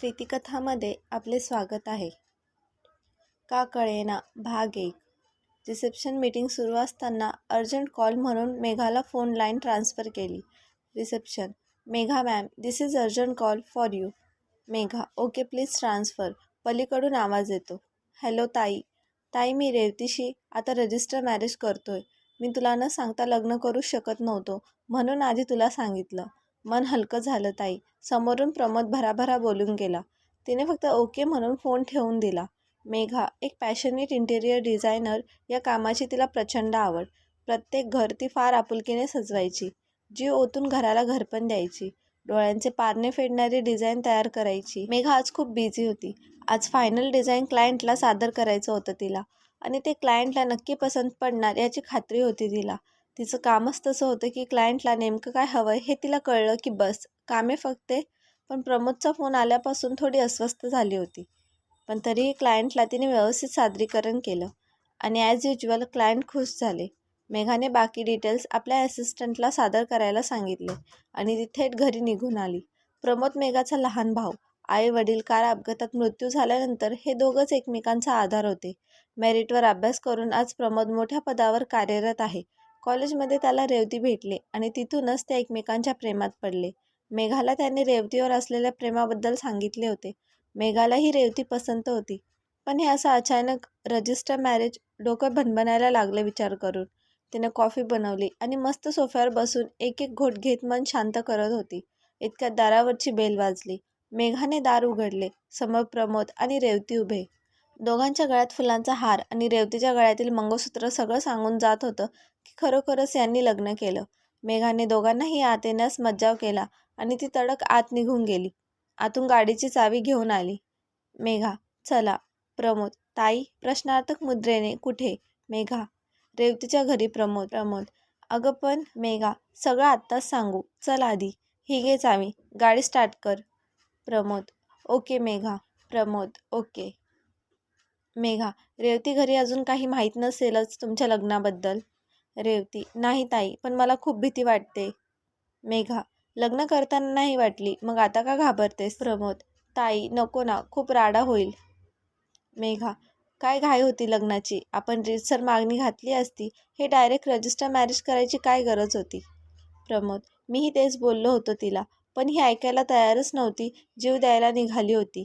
प्रीतिकथामध्ये आपले स्वागत आहे. का कळेना भाग एक. रिसेप्शन मीटिंग सुरू असताना अर्जंट कॉल म्हणून मेघाला फोन लाईन ट्रान्स्फर केली. Reception. Megha ma'am this is urgent call for you Megha okay please transfer पलीकडून आवाज येतो. हॅलो ताई. ताई मी रेवतीशी आता रजिस्टर मॅरेज करतोय. मी तुला न सांगता लग्न करू शकत नव्हतो. म्हणून आधी तुला सांगितलं. मन हलकं झालं ताई. समोरून प्रमोद भराभरा बोलून गेला. तिने फक्त ओके म्हणून फोन ठेवून दिला. मेघा एक पॅशनेट इंटेरियर डिझायनर या कामाची तिला प्रचंड आवड. प्रत्येक घर ती फार आपुलकीने सजवायची. जी ओतून घराला घरपण द्यायची. डोळ्यांचे पारणे फेडणारी डिझाईन तयार करायची. मेघा आज खूप बिझी होती. आज फायनल डिझाईन क्लायंटला सादर करायचं होतं तिला. आणि ते क्लायंटला नक्की पसंत पडणार याची खात्री होती तिला. तिचं कामच तसं होतं की क्लायंटला नेमकं काय हवं आहे हे तिला कळलं की बस कामे फक्ते पण प्रमोदचा फोन आल्यापासून थोडी अस्वस्थ झाली होती. पण तरीही क्लायंटला तिने व्यवस्थित सादरीकरण केलं. आणि ॲज युजल क्लायंट खुश झाले. मेघाने बाकी डिटेल्स आपल्या असिस्टंटला सादर करायला सांगितले. आणि ती थेट घरी निघून आली. प्रमोद मेघाचा लहान भाऊ आई वडील कार अपघातात मृत्यू झाल्यानंतर हे दोघंच एकमेकांचा आधार होते. मेरिटवर अभ्यास करून आज प्रमोद मोठ्या पदावर कार्यरत आहे. कॉलेजमध्ये त्याला रेवती भेटले आणि तिथूनच ते एकमेकांच्या प्रेमात पडले. मेघाला त्याने रेवतीवर असलेल्या प्रेमाबद्दल सांगितले होते. मेघालाही रेवती पसंत होती. पण हे असं अचानक रजिस्टर मॅरेज डोकं भनभनायला लागलं विचार करून. तिने कॉफी बनवली आणि मस्त सोफ्यावर बसून एक एक घोट घेत मन शांत करत होती. इतक्यात दारावरची बेल वाजली. मेघाने दार उघडले. समोर प्रमोद आणि रेवती उभे. दोघांच्या गळ्यात फुलांचा हार आणि रेवतीच्या गळ्यातील मंगळसूत्र सगळं सांगून जात होतं. की खरोखरच यांनी लग्न केलं. मेघाने दोघांनाही आत येण्यास मज्जाव केला आणि ती तडक आत निघून गेली. आतून गाडीची चावी घेऊन आली. मेघा चला. प्रमोद ताई प्रश्नार्थक मुद्रेने कुठे? मेघा. रेवतीच्या घरी प्रमोद प्रमोद. अगं पण मेघा सगळं आत्ताच सांगू. चल आधी. ही घे चावी. गाडी स्टार्ट कर. प्रमोद. ओके मेघा. प्रमोद. ओके. मेघा रेवती घरी अजून काही माहीत नसेलच तुमच्या लग्नाबद्दल. रेवती नाही ताई पण मला खूप भीती वाटते. मेघा लग्न करताना नाही वाटली मग आता का घाबरतेस? प्रमोद ताई नको ना खूप राडा होईल. मेघा काय घाई होती लग्नाची? आपण रीतसर मागणी घातली असती हे डायरेक्ट रजिस्टर मॅरेज करायची काय गरज होती? प्रमोद मीही तेच बोललो होतो तिला पण ही ऐकायला तयारच नव्हती जीव द्यायला निघाली होती.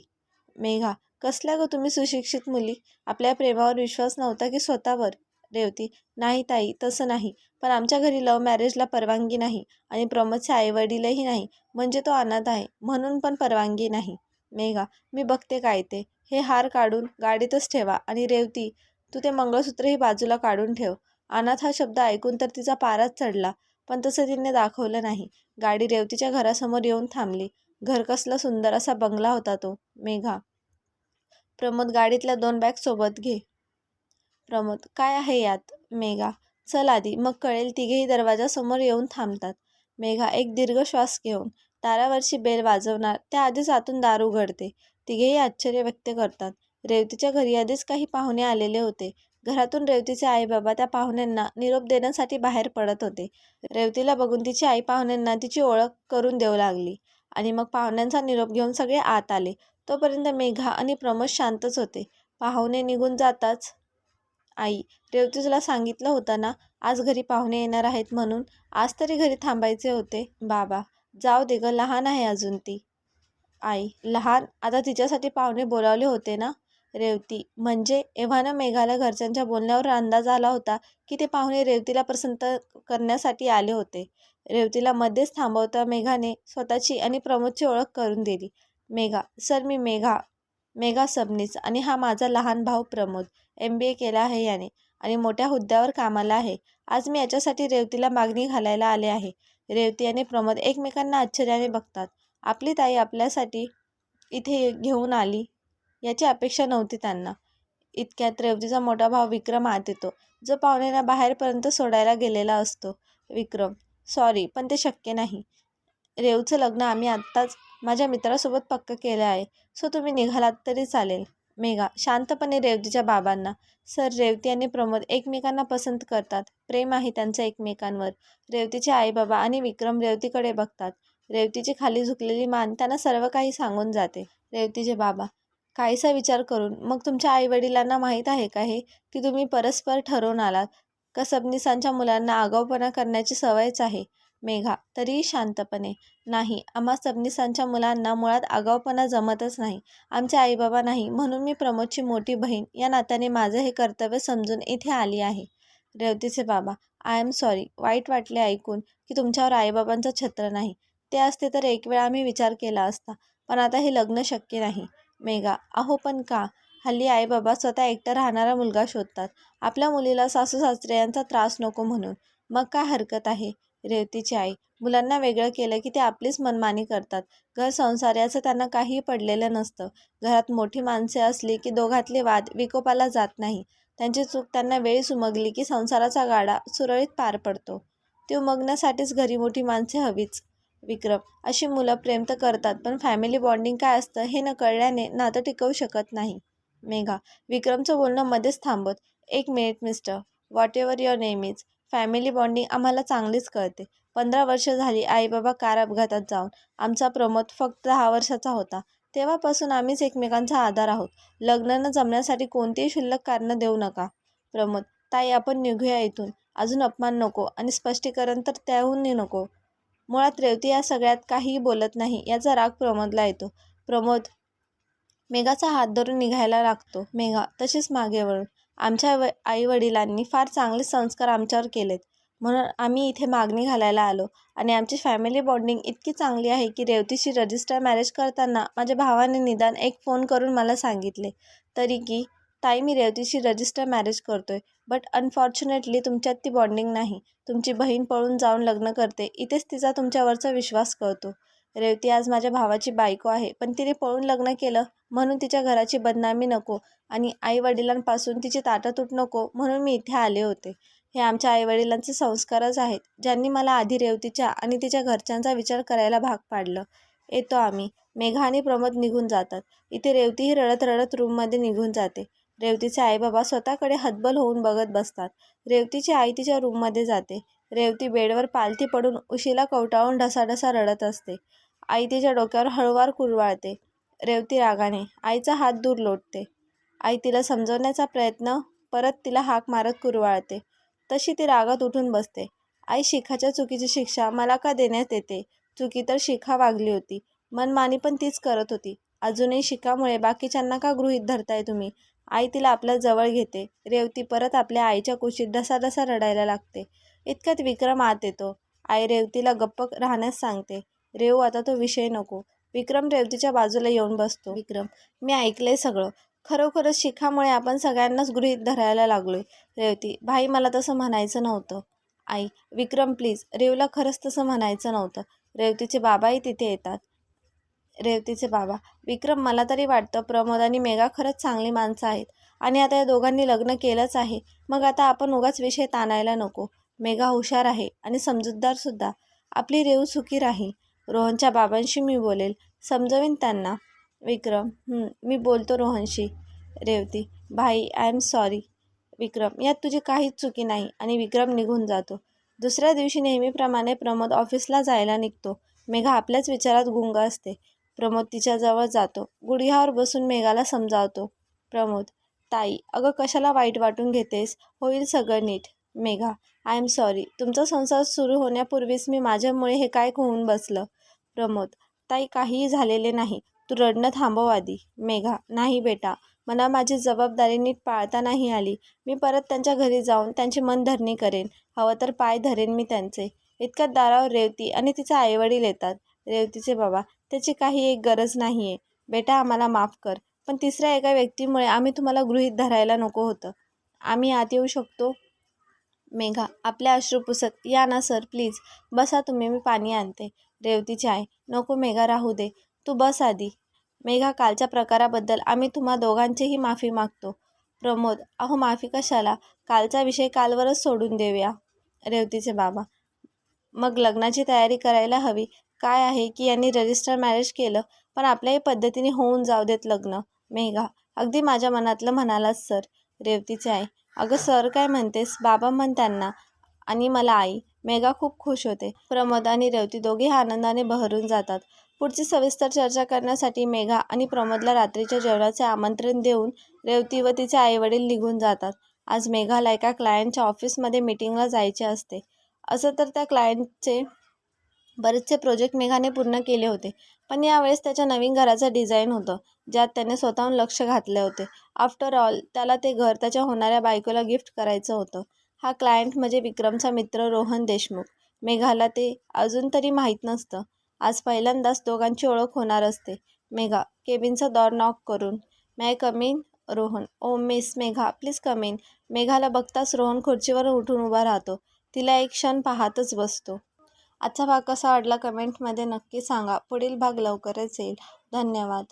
मेघा कसल्या ग तुम्ही सुशिक्षित मुली? आपल्या प्रेमावर विश्वास नव्हता की स्वतःवर? रेवती नाही ताई तसं नाही. पण आमच्या घरी लव्ह मॅरेजला परवानगी नाही आणि प्रमोदचे आईवडीलही नाही. म्हणजे तो अनाथ आहे. म्हणून पण परवानगी नाही. मेघा मी बघते काय ते. हे हार काढून गाडीतच ठेवा आणि रेवती तू ते मंगळसूत्रही बाजूला काढून ठेव. अनाथ हा शब्द ऐकून तर तिचा पाराच चढला पण तसं तिने दाखवलं नाही. गाडी रेवतीच्या घरासमोर येऊन थांबली. घर कसला सुंदर असा बंगला होता तो मेघा. प्रमोद गाडीतल्या दोन बॅग सोबत घे. प्रमोद काय आहे यात? मेघा. चल आधी मग कळेल तिघेही दरवाजासमोर येऊन थांबतात. मेघा एक दीर्घ श्वास घेऊन दारावरची बेल वाजवणार त्या आधीच आतून दार उघडते. तिघेही आश्चर्य व्यक्त करतात. रेवतीच्या घरी आधीच काही पाहुणे आलेले होते. घरातून रेवतीचे आई बाबा त्या पाहुण्यांना निरोप देण्यासाठी बाहेर पडत होते. रेवतीला बघून तिची आई पाहुण्यांना तिची ओळख करून देऊ लागली आणि मग पाहुण्यांचा निरोप घेऊन सगळे आत आले. तोपर्यंत मेघा आणि प्रमोद शांतच होते. पाहुणे निघून जाताच आई रेवती तुला सांगितलं होतं ना आज घरी पाहुणे येणार आहेत म्हणून आज तरी घरी थांबायचे होते. बाबा जाऊ दे ग लहान आहे अजून ती. आई लहान? आता तिच्यासाठी पाहुणे बोलावले होते ना? रेवती म्हणजे एव्हाना मेघाला घरच्यांच्या बोलण्यावर अंदाज आला होता की ते पाहुणे रेवतीला प्रसन्न करण्यासाठी आले होते. रेवतीला मध्येच थांबवता मेघाने स्वतःची आणि प्रमोदची ओळख करून दिली. मेघा सर मी मेघा. मेघा सबनीस आणि हा माझा लहान भाऊ प्रमोद. एम बी ए केला आहे याने आणि मोठ्या हुद्द्यावर कामाला आहे. आज मी याच्यासाठी रेवतीला मागणी घालायला आले आहे. रेवती आणि प्रमोद एकमेकांना आश्चर्याने बघतात. आपली ताई आपल्यासाठी इथे घेऊन आली याची अपेक्षा नव्हती त्यांना. इतक्यात रेवतीचा मोठा भाव विक्रम आत येतो. जो पाहुण्यांना बाहेरपर्यंत सोडायला गेलेला असतो. विक्रम सॉरी पण ते शक्य नाही. रेवचं लग्न आम्ही आत्ताच माझ्या मित्रासोबत पक्क केलं आहे. सो तुम्ही निघालात तरी चालेल. मेघा शांतपणे रेवतीच्या बाबांना. सर रेवती आणि प्रमोद एकमेकांना पसंत करतात. प्रेम आहे त्यांचं एकमेकांवर. रेवतीचे आईबाबा आणि विक्रम रेवतीकडे बघतात. रेवतीची खाली झुकलेली मान त्यांना सर्व काही सांगून जाते. रेवतीचे बाबा काहीसा विचार करून मग तुमच्या आईवडिलांना माहीत आहे का हे? की तुम्ही परस्पर ठरवून आलात. कसबनिसांच्या मुलांना आगाऊपणा करण्याची सवयच आहे. मेघा तरीही शांतपणे. नाही आम्हा सबनिसांच्या मुलांना मुळात आगाऊपणा जमतच नाही. आमचे आईबाबा नाही म्हणून मी प्रमोदची मोठी बहीण या नात्याने माझं हे कर्तव्य समजून इथे आली आहे. रेवतीचे बाबा आय एम सॉरी वाईट वाटले ऐकून की तुमच्यावर आईबाबांचं छत्र नाही. ते असते तर एक वेळ आम्ही विचार केला असता पण आता हे लग्न शक्य नाही. मेघा अहो पण का? हल्ली आईबाबा स्वतः एकटा राहणारा मुलगा शोधतात. आपल्या मुलीला सासू सासरे यांचा त्रास नको म्हणून. मग काय हरकत आहे? रेवतीची आई. मुलांना वेगळं केलं की ते आपलीच मनमानी करतात. घर संसार याचं त्यांना काहीही पडलेलं नसतं. घरात मोठी माणसे असली की दोघातले वाद विकोपाला जात नाही. त्यांची चूक त्यांना वेळ सुमगली की संसाराचा गाडा सुरळीत पार पडतो. ती उमगण्यासाठीच घरी मोठी माणसे हवीच. विक्रम अशी मुलं प्रेम तर करतात पण फॅमिली बॉन्डिंग काय असतं हे न कळल्याने नातं टिकवू शकत नाही. मेघा विक्रमचं बोलणं मध्येच थांबत एक minute mister whatever your name is family bonding आम्हाला चांगलीच कळते. पंधरा वर्ष झाली आईबाबा कार अपघातात जाऊन आमचा प्रमोद फक्त दहा वर्षाचा होता. तेव्हापासून आम्हीच एकमेकांचा आधार आहोत. लग्न न जमण्यासाठी कोणतीही क्षुल्लक कारणं देऊ नका. प्रमोद ताई आपण निघूया इथून. अजून अपमान नको आणि स्पष्टीकरण तर त्याहूनही नको. मुळात रेवती या सगळ्यात काहीही बोलत नाही याचा राग प्रमोदला येतो. प्रमोद मेघाचा हात धरून निघायला लागतो. मेघा तशीच मागे वळून. आमच्या व आईवडिलांनी फार चांगले संस्कार आमच्यावर केलेत. म्हणून आम्ही इथे मागणी घालायला आलो. आणि आमची फॅमिली बॉन्डिंग इतकी चांगली आहे की रेवतीशी रजिस्टर मॅरेज करताना माझ्या भावाने निदान एक फोन करून मला सांगितले तरी की ताई मी रेवतीशी रजिस्टर मॅरेज करतोय बट अनफॉर्च्युनेटली तुमच्यात ती बॉन्डिंग नाही. तुमची बहीण पळून जाऊन लग्न करते. इथेच तिचा तुमच्यावरचा विश्वास कळतो. रेवती आज माझ्या भावाची बायको आहे. पण तिने पळून लग्न केलं. म्हणून तिच्या घराची बदनामी नको आणि आईवडिलांपासून तिची ताटातूट नको म्हणून मी इथे आले होते. हे आमच्या आईवडिलांचे संस्कारच आहेत. ज्यांनी मला आधी रेवतीच्या आणि तिच्या घरच्यांचा विचार करायला भाग पाडलं. येतो आम्ही. मेघा आणि प्रमोद निघून जातात. इथे रेवतीही रडत रडत रूममध्ये निघून जाते. रेवतीचे आईबाबा स्वतःकडे हतबल होऊन बघत बसतात. रेवतीची आई तिच्या रूममध्ये जाते. रेवती बेडवर पालथी पडून उशीला कवटाळून ढसाढसा रडत असते. आई तिच्या डोक्यावर हळूवार कुरवाळते. रेवती रागाने आईचा हात दूर लोटते. आई तिला समजवण्याचा प्रयत्न परत तिला हाक मारत कुरवाळते. तशी ती रागात उठून बसते. आई शिखाच्या चुकीची शिक्षा मला का देण्यात येते? चुकी तर शिखा वागली होती. मनमानी पण तीच करत होती. अजूनही शिखामुळे बाकीच्यांना का गृहीत धरताय तुम्ही? आई तिला आपल्या जवळ घेते. रेवती परत आपल्या आईच्या कुशीत ढसाढसा रडायला लागते. इतक्यात विक्रम आत येतो. आई रेवतीला गप्प राहण्यास सांगते. रेव आता तो विषय नको. विक्रम रेवतीच्या बाजूला येऊन बसतो. विक्रम मी ऐकलंय सगळं. खरोखरच शिखामुळे आपण सगळ्यांनाच गृहीत धरायला लागलोय. रेवती भाई मला तसं म्हणायचं नव्हतं. आई विक्रम प्लीज रेवला खरंच तसं म्हणायचं नव्हतं. रेवतीचे बाबाही तिथे येतात. रेवतीचे बाबा विक्रम मला तरी वाटतं प्रमोद आणि मेघा खरंच चांगली माणसं आहेत. आणि आता या दोघांनी लग्न केलंच आहे. मग आता आपण उगाच विषय ताणायला नको. मेघा हुशार आहे आणि समजूतदारसुद्धा आपली रेव सुखी राहील. रोहनच्या बाबांशी मी बोलेल. समजवीन त्यांना. विक्रम मी बोलतो रोहनशी. रेवती भाई आय एम सॉरी विक्रम यात तुझी काहीच चुकी नाही आणि विक्रम निघून जातो. दुसऱ्या दिवशी नेहमीप्रमाणे प्रमोद ऑफिसला जायला निघतो. मेघा आपल्याच विचारात गुंग असते. प्रमोद तिच्याजवळ जातो. गुडघ्यावर बसून मेघाला समजावतो. प्रमोद ताई अगं कशाला वाईट वाटून घेतेस? होईल सगळं नीट. मेघा आय एम सॉरी तुमचा संसार सुरू होण्यापूर्वीच मी माझ्यामुळे हे काय होऊन बसलं? प्रमोद ताई काहीही झालेले नाही. तू रडणं थांबव आधी. मेघा नाही बेटा. मला माझी जबाबदारी नीट पाळता नाही आली. मी परत त्यांच्या घरी जाऊन त्यांची मनधरणी करेन. हवं तर पाय धरेन मी त्यांचे. इतक्यात दारावर रेवती आणि तिचे आईवडील येतात. रेवतीचे बाबा त्याची काही एक गरज नाही आहे बेटा आम्हाला माफ कर. पण तिसऱ्या एका व्यक्तीमुळे आम्ही तुम्हाला गृहीत धरायला नको होतं. आम्ही आत येऊ शकतो? मेघा आपल्या अश्रू पुसत या ना सर प्लीज बसा तुम्ही मी पाणी आणते. रेवतीची आई नको मेघा राहू दे तू बस आधी. मेघा कालच्या प्रकाराबद्दल आम्ही तुम्हा दोघांचीही माफी मागतो. प्रमोद अहो माफी कशाला? कालचा विषय कालवरच सोडून देऊया. रेवतीचे बाबा मग लग्नाची तयारी करायला हवी. काय आहे की यांनी रजिस्टर मॅरेज केलं पण आपल्याही पद्धतीने होऊन जाऊ देत लग्न. मेघा अगदी माझ्या मनातलं म्हणालाच सर. रेवतीचे आई. अगं सर काय म्हणतेस? बाबा म्हणताना. आणि मला आई. मेघा खूप खुश होते. प्रमोद आणि रेवती दोघे आनंदाने बहरून जातात. पुढची सविस्तर चर्चा करण्यासाठी मेघा आणि प्रमोदला रात्रीच्या जेवणाचे आमंत्रण देऊन रेवती व तिचे आईवडील निघून जातात. आज मेघाला एका क्लायंटच्या ऑफिसमध्ये मीटिंगला जायचे असते. असं तर त्या क्लायंटचे बरेचसे प्रोजेक्ट मेघाने पूर्ण केले होते. पण यावेळेस त्याच्या नवीन घराचं डिझाईन होतं ज्यात त्याने स्वतःहून लक्ष घातले होते. आफ्टर ऑल त्याला ते घर त्याच्या होणाऱ्या बायकोला गिफ्ट करायचं होतं. हा क्लायंट म्हणजे विक्रमचा मित्र रोहन देशमुख. मेघाला ते अजून तरी माहीत नसतं. आज पहिल्यांदाच दोघांची ओळख होणार असते. मेघा केबिनचा दॉर नॉक करून may come in Rohan oh, oh miss Megha please come in मेघाला बघताच रोहन खुर्चीवर उठून उभा राहतो. तिला एक क्षण पाहतच बसतो. आजचा भाग कसा वाटला कमेंटमध्ये नक्की सांगा. पुढील भाग लवकरच येईल. धन्यवाद.